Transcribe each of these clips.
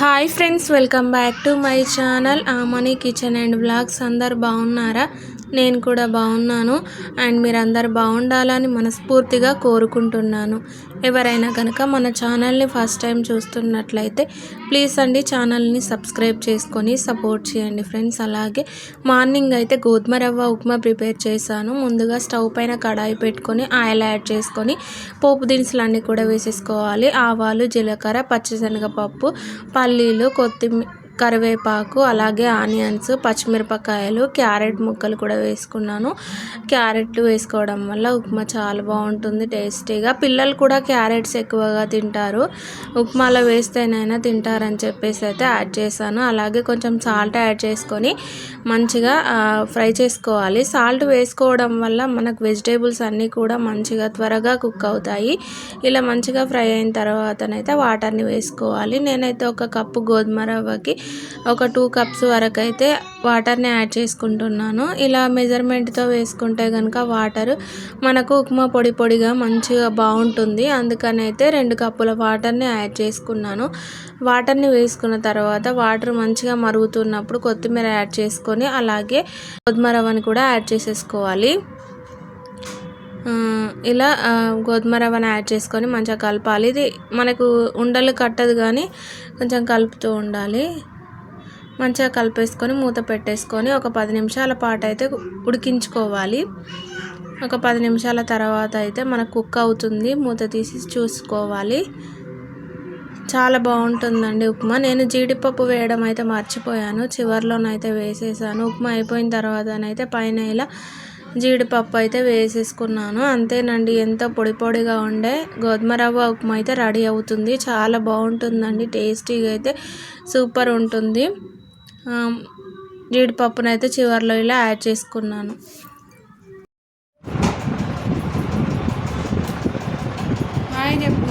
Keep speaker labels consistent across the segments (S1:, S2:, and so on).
S1: Hi friends welcome back to my channel Mani kitchen and blogs అందరు బాగున్నారా? నేను కూడా బాగున్నాను. అండ్ మీరందరు బాగుండాలని మనస్ఫూర్తిగా కోరుకుంటున్నాను. ఎవరైనా కనుక మన ఛానల్ని ఫస్ట్ టైం చూస్తున్నట్లయితే ప్లీజ్ అండి ఛానల్ని సబ్స్క్రైబ్ చేసుకొని సపోర్ట్ చేయండి ఫ్రెండ్స్. అలాగే మార్నింగ్ అయితే గోధుమ రవ్వ ఉప్మా ప్రిపేర్ చేశాను. ముందుగా స్టవ్ పైన కడాయి పెట్టుకొని ఆయిల్ యాడ్ చేసుకొని పోపు దినుసులు అన్నీ కూడా వేసేసుకోవాలి. ఆవాలు జీలకర్ర పచ్చిశనగపప్పు పల్లీలు కొత్తిమీర కరివేపాకు అలాగే ఆనియన్స్ పచ్చిమిరపకాయలు క్యారెట్ ముక్కలు కూడా వేసుకున్నాను. క్యారెట్లు వేసుకోవడం వల్ల ఉప్మా చాలా బాగుంటుంది టేస్టీగా. పిల్లలు కూడా క్యారెట్స్ ఎక్కువగా తింటారు. ఉప్మాలో వేస్తేనైనా తింటారని చెప్పేసి అయితే యాడ్ చేశాను. అలాగే కొంచెం సాల్ట్ యాడ్ చేసుకొని మంచిగా ఫ్రై చేసుకోవాలి. సాల్ట్ వేసుకోవడం వల్ల మనకు వెజిటేబుల్స్ అన్నీ కూడా మంచిగా త్వరగా కుక్ అవుతాయి. ఇలా మంచిగా ఫ్రై అయిన తర్వాతనైతే వాటర్ని వేసుకోవాలి. నేనైతే ఒక కప్పు గోధుమ రవ్వకి ఒక టూ కప్స్ వరకు అయితే వాటర్ని యాడ్ చేసుకుంటున్నాను. ఇలా మెజర్మెంట్తో వేసుకుంటే కనుక వాటర్ మనకు ఉప్మా పొడి పొడిగా మంచిగా బాగుంటుంది. అందుకని అయితే రెండు కప్పుల వాటర్ని యాడ్ చేసుకున్నాను. వాటర్ని వేసుకున్న తర్వాత వాటర్ మంచిగా మరుగుతున్నప్పుడు కొత్తిమీర యాడ్ చేసుకొని అలాగే గోధుమ రవ్వని కూడా యాడ్ చేసేసుకోవాలి. ఇలా గోధుమ రవ్వను యాడ్ చేసుకొని మంచిగా కలపాలి. ఇది మనకు ఉండలు కట్టదు కానీ కొంచెం కలుపుతూ ఉండాలి. మంచిగా కలిపేసుకొని మూత పెట్టేసుకొని ఒక పది నిమిషాల పాటు అయితే ఉడికించుకోవాలి. ఒక పది నిమిషాల తర్వాత అయితే మనకు కుక్ అవుతుంది. మూత తీసి చూసుకోవాలి. చాలా బాగుంటుందండి ఉప్మా. నేను జీడిపప్పు వేయడం అయితే మర్చిపోయాను. చివరిలోనైతే వేసేసాను. ఉప్మా అయిపోయిన తర్వాతనైతే పైన ఇలా జీడిపప్పు అయితే వేసేసుకున్నాను. అంతేనండి ఎంతో పొడి పొడిగా ఉండే గోధుమ రవ్వ ఉప్మా అయితే రెడీ అవుతుంది. చాలా బాగుంటుందండి. టేస్టీగా అయితే సూపర్ ఉంటుంది. జీడిపప్పునైతే చివరిలో ఇలా యాడ్ చేసుకున్నాను. హాయ్ చెప్పు.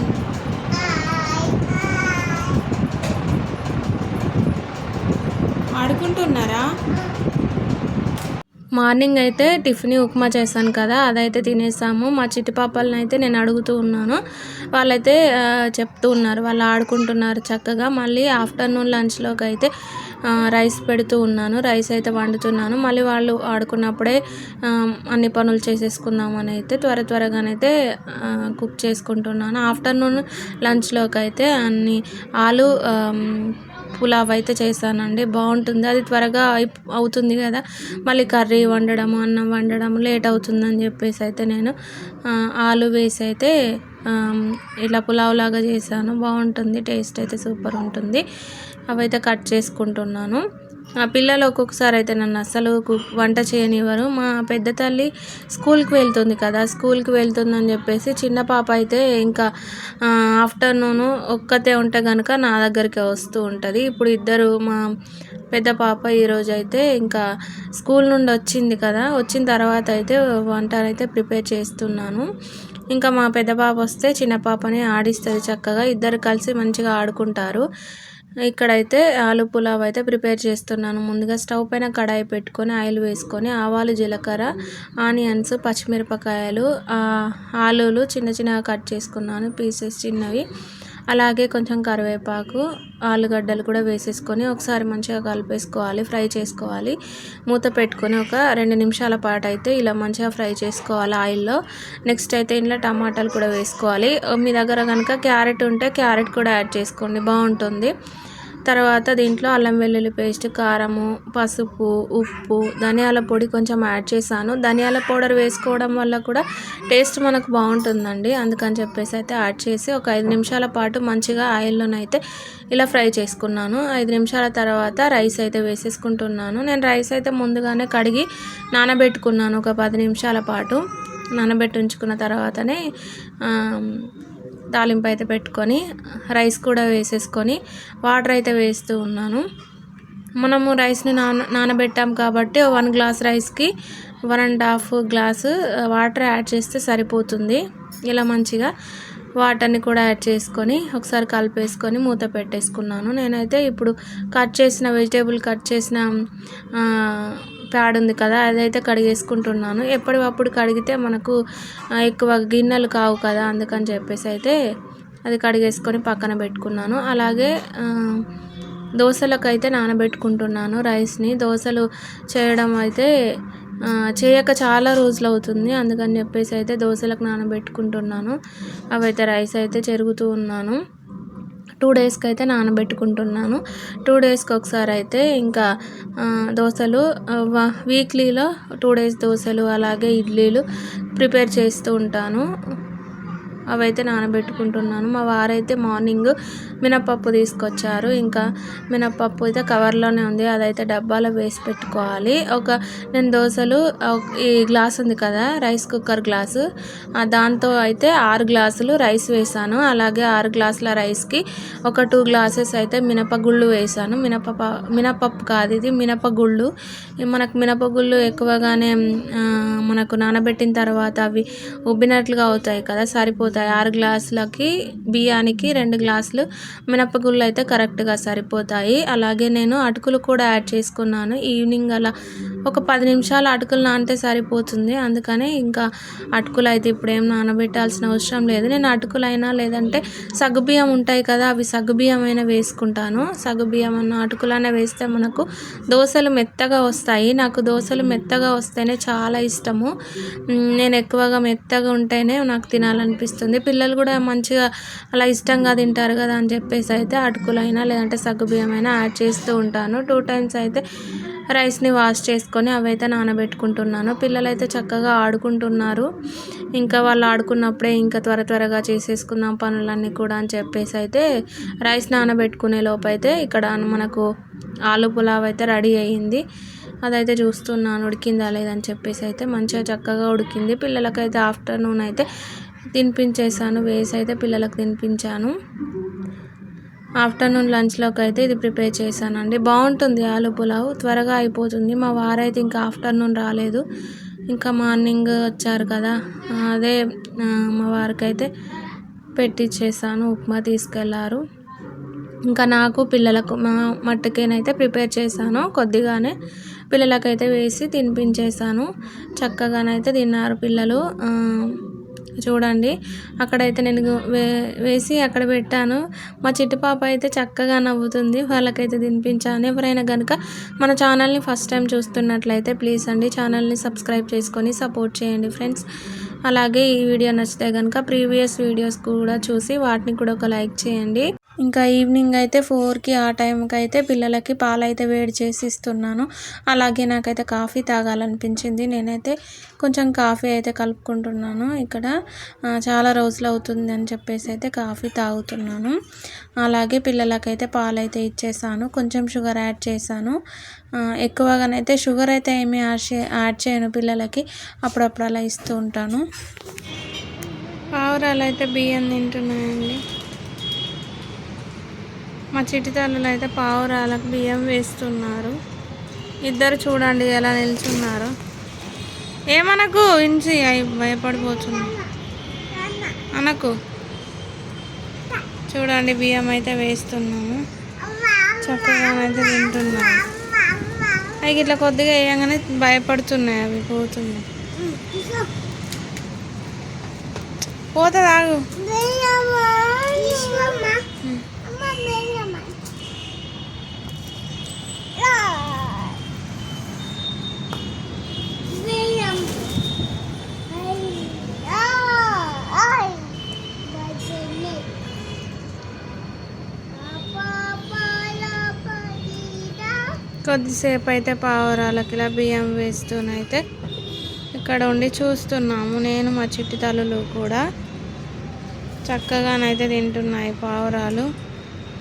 S1: ఆడుకుంటున్నారా? మార్నింగ్ అయితే టిఫిన్ ఉప్మా చేశాను కదా అదైతే తినేసాము. మా చిట్టి పాపలను అయితే నేను అడుగుతూ ఉన్నాను. వాళ్ళైతే చెప్తూ ఉన్నారు. వాళ్ళు ఆడుకుంటున్నారు చక్కగా. మళ్ళీ ఆఫ్టర్నూన్ లంచ్లోకి అయితే రైస్ పెడుతూ ఉన్నాను. రైస్ అయితే వండుతున్నాను. మళ్ళీ వాళ్ళు ఆడుకున్నప్పుడే అన్ని పనులు చేసేసుకుందామని అయితే త్వర త్వరగానైతే కుక్ చేసుకుంటున్నాను. ఆఫ్టర్నూన్ లంచ్లోకి అయితే అన్ని ఆలు పులావ్ అయితే చేశానండి. బాగుంటుంది. అది త్వరగా అవుతుంది కదా. మళ్ళీ కర్రీ వండడం అన్నం వండడం లేట్ అవుతుందని చెప్పేసి అయితే నేను ఆలు వేసి అయితే ఇలా పులావ్ లాగా చేశాను. బాగుంటుంది. టేస్ట్ అయితే సూపర్ ఉంటుంది. అవైతే కట్ చేసుకుంటున్నాను. ఆ పిల్లలు ఒక్కొక్కసారి అయితే నన్ను అస్సలు వంట చేయనివ్వరు. మా పెద్ద తల్లి స్కూల్కి వెళ్తుంది కదా స్కూల్కి వెళ్తుందని చెప్పేసి చిన్న పాప అయితే ఇంకా ఆఫ్టర్నూన్ ఒక్కతే ఉంటే కనుక నా దగ్గరికి వస్తూ ఉంటుంది. ఇప్పుడు ఇద్దరు మా పెద్ద పాప ఈరోజు అయితే ఇంకా స్కూల్ నుండి వచ్చింది కదా వచ్చిన తర్వాత అయితే వంట అయితే ప్రిపేర్ చేస్తున్నాను. ఇంకా మా పెద్ద పాప వస్తే చిన్న పాపని ఆడిస్తుంది చక్కగా. ఇద్దరు కలిసి మంచిగా ఆడుకుంటారు. ఇక్కడైతే ఆలు పులావ్ అయితే ప్రిపేర్ చేస్తున్నాను. ముందుగా స్టవ్ పైన కడాయి పెట్టుకొని ఆయిల్ వేసుకొని ఆవాలు జీలకర్ర ఆనియన్స్ పచ్చిమిరపకాయలు ఆలులు చిన్న చిన్నగా కట్ చేసుకున్నాను పీసెస్ చిన్నవి. అలాగే కొంచెం కరివేపాకు ఆలుగడ్డలు కూడా వేసేసుకొని ఒకసారి మంచిగా కలిపేసుకోవాలి ఫ్రై చేసుకోవాలి. మూత పెట్టుకొని ఒక రెండు నిమిషాల పాటు అయితే ఇలా మంచిగా ఫ్రై చేసుకోవాలి ఆయిల్లో. నెక్స్ట్ అయితే ఇంట్లో టమాటాలు కూడా వేసుకోవాలి. మీ దగ్గర కనుక క్యారెట్ ఉంటే క్యారెట్ కూడా యాడ్ చేసుకోండి బాగుంటుంది. తర్వాత దీంట్లో అల్లం వెల్లుల్లి పేస్ట్ కారము పసుపు ఉప్పు ధనియాల పొడి కొంచెం యాడ్ చేశాను. ధనియాల పౌడర్ వేసుకోవడం వల్ల కూడా టేస్ట్ మనకు బాగుంటుందండి. అందుకని చెప్పేసి అయితే యాడ్ చేసి ఒక ఐదు నిమిషాల పాటు మంచిగా ఆయిల్లోనైతే ఇలా ఫ్రై చేసుకున్నాను. ఐదు నిమిషాల తర్వాత రైస్ అయితే వేసేసుకుంటున్నాను. నేను రైస్ అయితే ముందుగానే కడిగి నానబెట్టుకున్నాను ఒక పది నిమిషాల పాటు. నానబెట్టి ఉంచుకున్న తర్వాతనే తాలింపు అయితే పెట్టుకొని రైస్ కూడా వేసేసుకొని వాటర్ అయితే వేస్తూ ఉన్నాను. మనము రైస్ని నాన నానబెట్టాం కాబట్టి వన్ గ్లాస్ రైస్కి one and half glass water add చేస్తే సరిపోతుంది. ఇలా మంచిగా వాటర్ని కూడా యాడ్ చేసుకొని ఒకసారి కలిపేసుకొని మూత పెట్టేసుకున్నాను. నేనైతే ఇప్పుడు కట్ చేసిన వెజిటేబుల్ కట్ చేసిన ప్యాడ్ ఉంది కదా అదైతే కడిగేసుకుంటున్నాను. ఎప్పటికప్పుడు కడిగితే మనకు ఎక్కువ గిన్నెలు కావు కదా అందుకని చెప్పేసి అయితే అది కడిగేసుకొని పక్కన పెట్టుకున్నాను. అలాగే దోశలకైతే నానబెట్టుకుంటున్నాను రైస్ని. దోశలు చేయడం అయితే చేయక చాలా రోజులు అవుతుంది. అందుకని చెప్పేసి అయితే దోశలకు నానబెట్టుకుంటున్నాను. అవైతే రైస్ అయితే చెరుగుతూ ఉన్నాను. టూ డేస్కి అయితే నానబెట్టుకుంటున్నాను. టూ డేస్కి ఒకసారి అయితే ఇంకా దోశలు వ- వీక్లీలో టూ డేస్ దోశలు అలాగే ఇడ్లీలు ప్రిపేర్ చేస్తూ ఉంటాను. అవైతే నానబెట్టుకుంటున్నాను. మా వారైతే మార్నింగ్ మినపప్పు తీసుకొచ్చారు. ఇంకా మినపప్పు అయితే కవర్లోనే ఉంది. అదైతే డబ్బాలో వేసి పెట్టుకోవాలి. ఒక నేను దోశలు ఈ గ్లాస్ ఉంది కదా రైస్ కుక్కర్ గ్లాసు. దాంతో అయితే ఆరు గ్లాసులు రైస్ వేసాను. అలాగే ఆరు గ్లాసుల రైస్కి ఒక టూ గ్లాసెస్ అయితే మినపగుళ్ళు వేసాను. మినప మినపప్పు కాదు ఇది మినపగుళ్ళు. మనకు మినపగుళ్ళు ఎక్కువగానే మనకు నానబెట్టిన తర్వాత అవి ఉబ్బినట్లుగా అవుతాయి కదా సరిపోతాయి. ఆరు గ్లాసులకి బియ్యానికి రెండు గ్లాసులు మినపగుళ్ళు అయితే కరెక్ట్గా సరిపోతాయి. అలాగే నేను అటుకులు కూడా యాడ్ చేసుకున్నాను. ఈవినింగ్ అలా ఒక పది నిమిషాలు అటుకులు నానితే సరిపోతుంది. అందుకనే ఇంకా అటుకులు అయితే ఇప్పుడు ఏం నానబెట్టాల్సిన అవసరం లేదు. నేను అటుకులైనా లేదంటే సగ్గుబియ్యం ఉంటాయి కదా అవి సగ్గుబియ్యం అయినా వేసుకుంటాను. సగ్గుబియ్యం అన్న అటుకులైనా వేస్తే మనకు దోశలు మెత్తగా వస్తాయి. నాకు దోశలు మెత్తగా వస్తేనే చాలా ఇష్టము. నేను ఎక్కువగా మెత్తగా ఉంటేనే నాకు తినాలనిపిస్తుంది. పిల్లలు కూడా మంచిగా అలా ఇష్టంగా తింటారు కదా అని చెప్పేసి అయితే అటుకులైనా లేదంటే సగ్గుబియ్యమైనా యాడ్ చేస్తూ ఉంటాను. టూ టైమ్స్ అయితే రైస్ని వాష్ చేసుకొని అవైతే నానబెట్టుకుంటున్నాను. పిల్లలైతే చక్కగా ఆడుకుంటున్నారు. ఇంకా వాళ్ళు ఆడుకున్నప్పుడే ఇంకా త్వర త్వరగా చేసేసుకుందాం పనులన్నీ కూడా అని చెప్పేసి అయితే రైస్ నానబెట్టుకునే లోపైతే అయితే ఇక్కడ మనకు ఆలు పులావ్ అయితే రెడీ అయ్యింది. అదైతే చూస్తున్నాను ఉడికిందా లేదని చెప్పేసి అయితే మంచిగా చక్కగా ఉడికింది. పిల్లలకైతే ఆఫ్టర్నూన్ అయితే తినిపించేసాను వేసి అయితే పిల్లలకు తినిపించాను. ఆఫ్టర్నూన్ లంచ్లోకి అయితే ఇది ప్రిపేర్ చేశానండి. బాగుంటుంది ఆలు పులావ్. త్వరగా అయిపోతుంది. మా వారైతే ఇంకా ఆఫ్టర్నూన్ రాలేదు. ఇంకా మార్నింగ్ వచ్చారు కదా. అదే మా వారికి అయితే పెట్టిచ్చేసాను. ఉప్మా తీసుకెళ్ళారు. ఇంకా నాకు పిల్లలకు మా మట్టుకేనైతే ప్రిపేర్ చేశాను. కొద్దిగానే పిల్లలకైతే వేసి తినిపించేశాను. చక్కగానైతే తిన్నారు పిల్లలు. చూడండి. అక్కడైతే నేను వే వేసి అక్కడ పెట్టాను. మా చిట్టి పాప అయితే చక్కగా నవ్వుతుంది. వాళ్ళకైతే తినిపించాను. ఎవరైనా కనుక మన ఛానల్ని ఫస్ట్ టైం చూస్తున్నట్లయితే ప్లీజ్ అండి ఛానల్ని సబ్స్క్రైబ్ చేసుకొని సపోర్ట్ చేయండి ఫ్రెండ్స్. అలాగే ఈ వీడియో నచ్చితే కనుక ప్రీవియస్ వీడియోస్ కూడా చూసి వాటిని కూడా ఒక లైక్ చేయండి. ఇంకా ఈవినింగ్ అయితే ఫోర్కి ఆ టైంకి అయితే పిల్లలకి పాలైతే వేడి చేసి ఇస్తున్నాను. అలాగే నాకైతే కాఫీ తాగాలనిపించింది. నేనైతే కొంచెం కాఫీ అయితే కలుపుకుంటున్నాను ఇక్కడ. చాలా రోజులు అవుతుంది అని చెప్పేసి అయితే కాఫీ తాగుతున్నాను. అలాగే పిల్లలకైతే పాలైతే ఇచ్చేసాను. కొంచెం షుగర్ యాడ్ చేశాను. ఎక్కువగానైతే షుగర్ అయితే ఏమీ యాడ్ చే యాడ్ చేయను పిల్లలకి. అప్పుడప్పుడు అలా ఇస్తూ ఉంటాను. పావురాలు అయితే బియ్యం తింటున్నాయండి. మా చిట్టి అయితే పావురాలకు బియ్యం వేస్తున్నారు. ఇద్దరు చూడండి ఎలా నిల్చున్నారు. ఏమనకు? ఇంచి అవి భయపడిపోతుంది అనకు. చూడండి బియ్యం అయితే వేస్తున్నాము. చక్కగా అయితే తింటున్నాము అవి ఇట్లా కొద్దిగా వేయగానే భయపడుతున్నాయి అవి పోతున్నాయి. పోతుంది ఆగు కొద్దిసేపు అయితే పావురాలకి ఇలా బియ్యం వేస్తూనైతే ఇక్కడ ఉండి చూస్తున్నాము. నేను మా చిట్టి తల్లులు కూడా చక్కగానైతే తింటున్నాయి పావురాలు.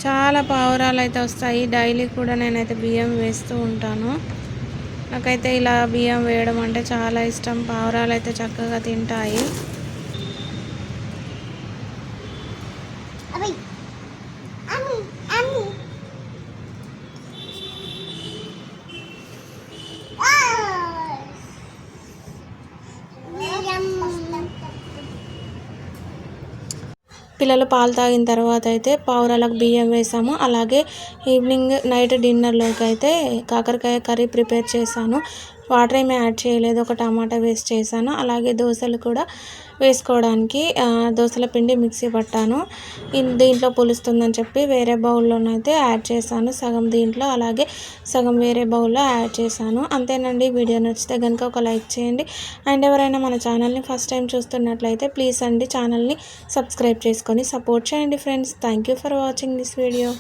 S1: చాలా పావురాలు అయితే వస్తాయి. డైలీ కూడా నేనైతే బియ్యం వేస్తూ ఉంటాను. నాకైతే ఇలా బియ్యం వేయడం అంటే చాలా ఇష్టం. పావురాలు అయితే చక్కగా తింటాయి. పిల్లలు పాలు తాగిన తర్వాత అయితే పావురాలకు బియ్యం వేసాము. అలాగే ఈవినింగ్ నైట్ డిన్నర్లోకి అయితే కాకరకాయ కర్రీ ప్రిపేర్ చేశాను. వాటర్ ఏమీ యాడ్ చేయలేదు. ఒక టమాటా వేస్ట్ చేశాను. అలాగే దోశలు కూడా వేసుకోవడానికి దోశల పిండి మిక్సీ పట్టాను. దీంట్లో పులుస్తుందని చెప్పి వేరే బౌల్లోనైతే యాడ్ చేశాను. సగం దీంట్లో అలాగే సగం వేరే బౌల్లో యాడ్ చేశాను. అంతేనండి. వీడియో నచ్చితే కనుక ఒక లైక్ చేయండి. అండ్ ఎవరైనా మన ఛానల్ని ఫస్ట్ టైం చూస్తున్నట్లయితే ప్లీజ్ అండి ఛానల్ని సబ్స్క్రైబ్ చేసుకొని సపోర్ట్ చేయండి friends. Thank you for watching this video.